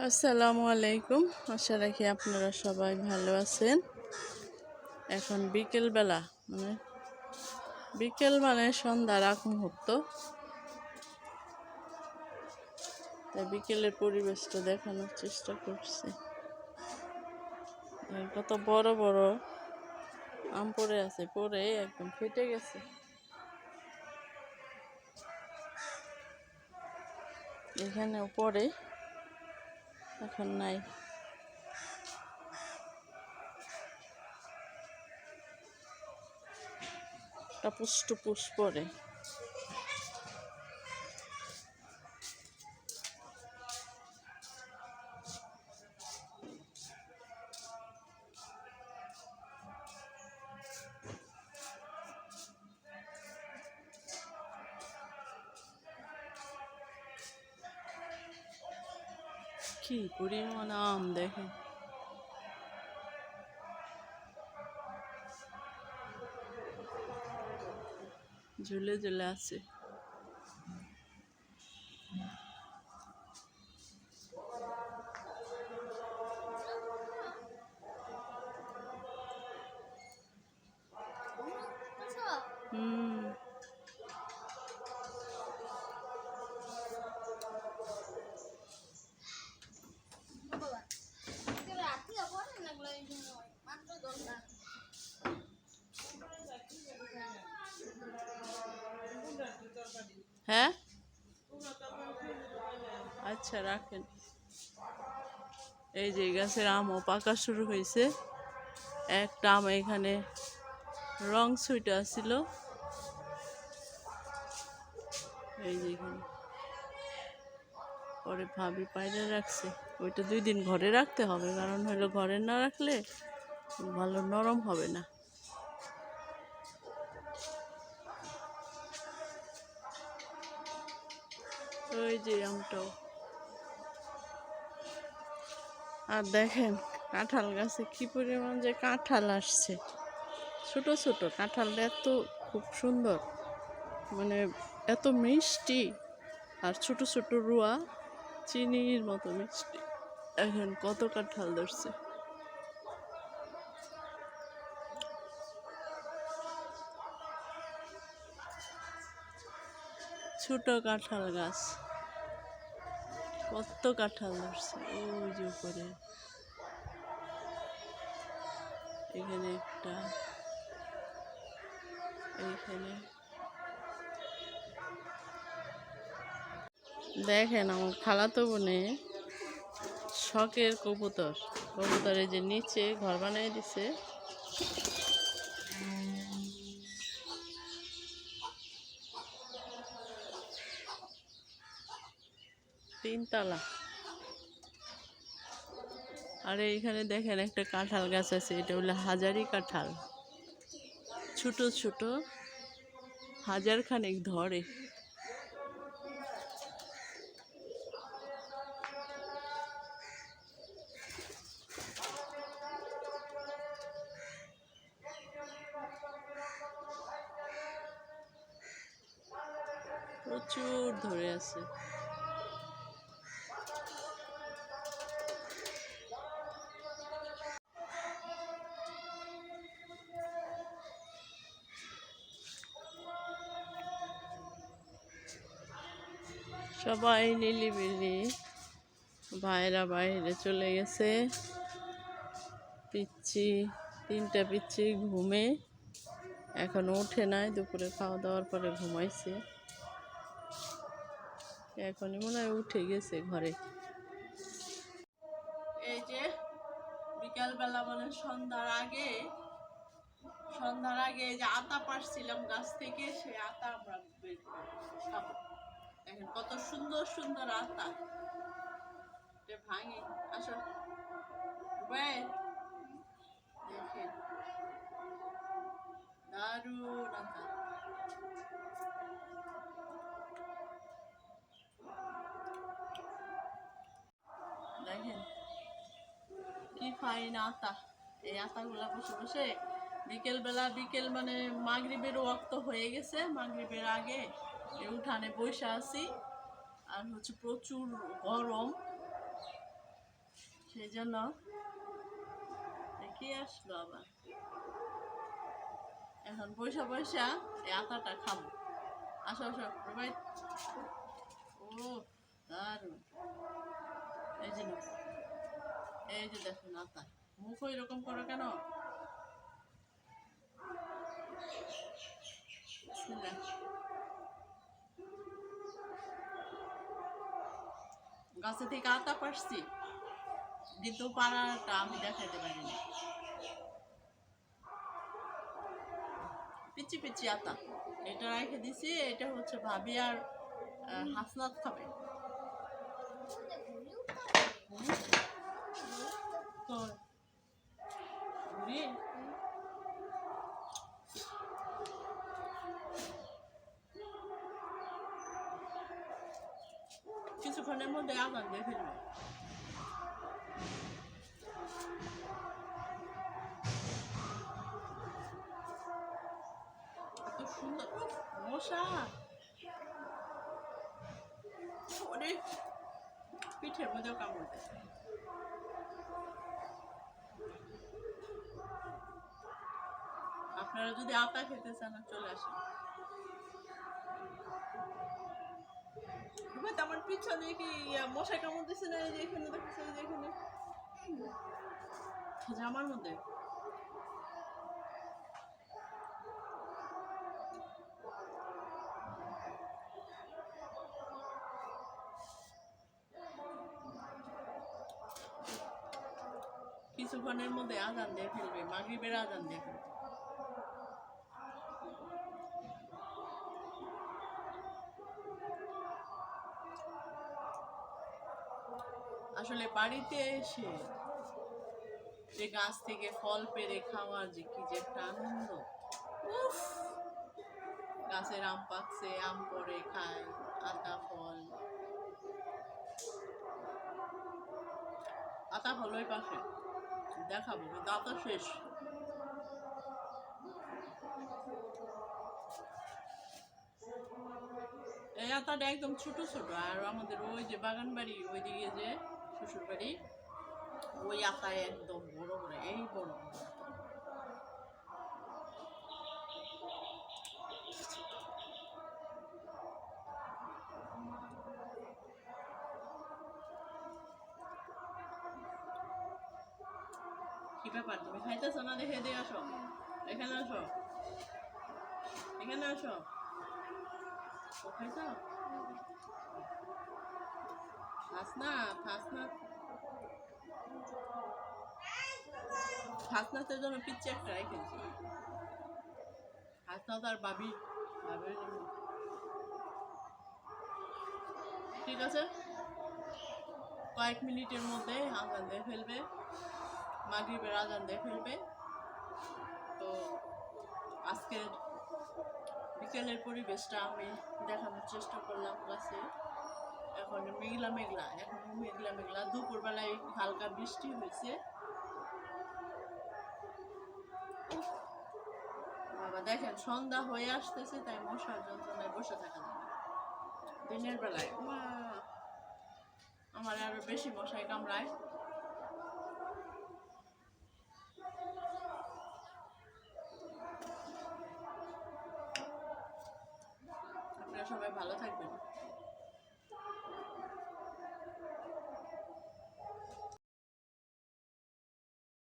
আসসালামু আলাইকুম। আশা রাখি আপনারা সবাই ভালো আছেন। এখন বিকেলবেলা মানে বিকেল মানে সন্ধ্যার আগ মুহূর্ত। তাই বিকেলের পরিবেশটা দেখানোর চেষ্টা করছি। কত বড় বড় আম পড়ে আছে, পড়ে একদম ফেটে গেছে। এখানেও পড়ে। এখন নাই। টপুস টুপুস পরে। কি পরিমাণ আম দেখেন ঝুলে ঝুলে আছে। হ্যাঁ? আচ্ছা রাখেন। এই যে গাছের আমও পাকা শুরু হয়েছে একটা আম এখানে রং সুইটা ছিল এই যে এখানে। পরে ভাবি পায়রা রাখছে। ওইটা দুই দিন ঘরে রাখতে হবে, কারণ হলো ঘরে না রাখলে ভালো নরম হবে না। যে আমটাও আর দেখেন, কাঁঠাল গাছে কি পরিমাণ যে কাঁঠাল আসছে। ছোট ছোট কাঁঠালটা এত খুব সুন্দর মানে এত মিষ্টি, আর ছোট ছোট রুয়া, চিনির মতো মিষ্টি। এখন কত কাঁঠাল ধরছে। ছোট কাঁঠাল গাছ। কত কাঁঠাল ধরছে। ওই যে উপরে। এখানে একটা। এইখানে। দেখেন আমার খালাতো বোনে শখের কবুতর। কবুতরের যে নিচে ঘর বানিয়ে দিছে। তিনতলা। আর এইখানে দেখেন একটা কাঁঠাল গাছ আছে, এটা হলো হাজারি কাঁঠাল। ছোট ছোট, হাজার খানেক ধরে। প্রচুর ধরে আছে। সবাই নিলিবিলি ভাইরা বাইরে চলে গেছে। পিচ্ছি, তিনটা পিচ্ছি ঘুমে, এখন ওঠে নাই, দুপুরে খাওয়া দাওয়ার পরে ঘুমাইছে। এখনই মনে হয় উঠে গেছে ঘরে। এই যে বিকালবেলা মানে সন্ধ্যার আগে সন্ধ্যার আগে যে আতা পাড়ছিলাম গাছ থেকে, সেই আতা আমরা বের দেখেন কত সুন্দর সুন্দর আতা ভাঙি, আসো। দেখেন। দারুণ আতা দেখেন কি ফাইন আতা এই আতাগুলা বসে বসে বিকেলবেলা বিকেল মানে মাগরিবের ওয়াক্ত হয়ে গেছে, মাগরিবের আগে। এই উঠানে বসে আছি। আর হচ্ছে প্রচুর গরম। সেই জন্য এ আসলো আবার। এখন পয়সা পয়সা এই আটাটা খাব। আসো আসো রুবাই ও, দারুণ। এই যে এই যে দেখুন আতা মুখ এরকম করো কেন? গাছে থেকে আতা পারছি। কিন্তু পাড়াটা আমি দেখাতে পারিনি। পিচি পিচি আতা। এটা রেখে দিছি এটা হচ্ছে ভাবি আর হাসনাথ হাসনাত খাবে। তো ঘুরি কিছুক্ষণের মধ্যে আগান দিয়ে ফেলবে। মশা! ওরে, পিঠের মধ্যেও কামড় দেয়। আপনারা যদি আতা খেতে চান, চলে আসেন। আমার পিছনে কি মশাই কামড় না এই যে এখানে এই যে এখানে? মধ্যে। কিছুক্ষণের মধ্যে আজান দিয়ে ফেলবে, মাগরিবের আজান দিয়ে ফেলবে আসলে বাড়িতে এসে যে গাছ থেকে ফল পেড়ে খাওয়ার যে কি যে একটা আনন্দ! গাছের আম পাকছে, আম পড়ে খায়, আতা, ফল। আতা ফল ওই পাশে দেখাবো কিন্তু আতা শেষ। এই আতাটা একদম ছোট ছোট, আর আমাদের ওই যে বাগান বাড়ি ওইদিকে যে শ্বশুর বাড়ি, ওই আতায় একদম বড় বড় এই বড় বড় কি ব্যাপার, তুমি খাইতেছো না? দেখে দিয়ে আসো। এখানে আসো। এখানে আসো। খাইছ হাসনাত হাসনাত হাসনাতের জন্য পিচ্ছে একটা রেখেছি হাসনাত আর বাবি, বাবির ঠিক আছে? কয়েক মিনিটের মধ্যে আজান দিয়ে ফেলবে। মাগরিবের আজান দিয়ে ফেলবে। তো আজকের বিকেলের পরিবেশটা আমি দেখানোর চেষ্টা করলাম কাছে এখন মেঘলা মেঘলা, এখন মেঘলা মেঘলা। দুপুরবেলায় হালকা বৃষ্টি হয়েছে। বাবা, দেখেন, সন্ধ্যা হয়ে আসতেছে, তাই মশার যন্ত্রণায় বসে থাকা না। দিনের বেলায় আমার আরও বেশি মশাই কামড়ায় আপনারা সবাই ভালো থাকবেন।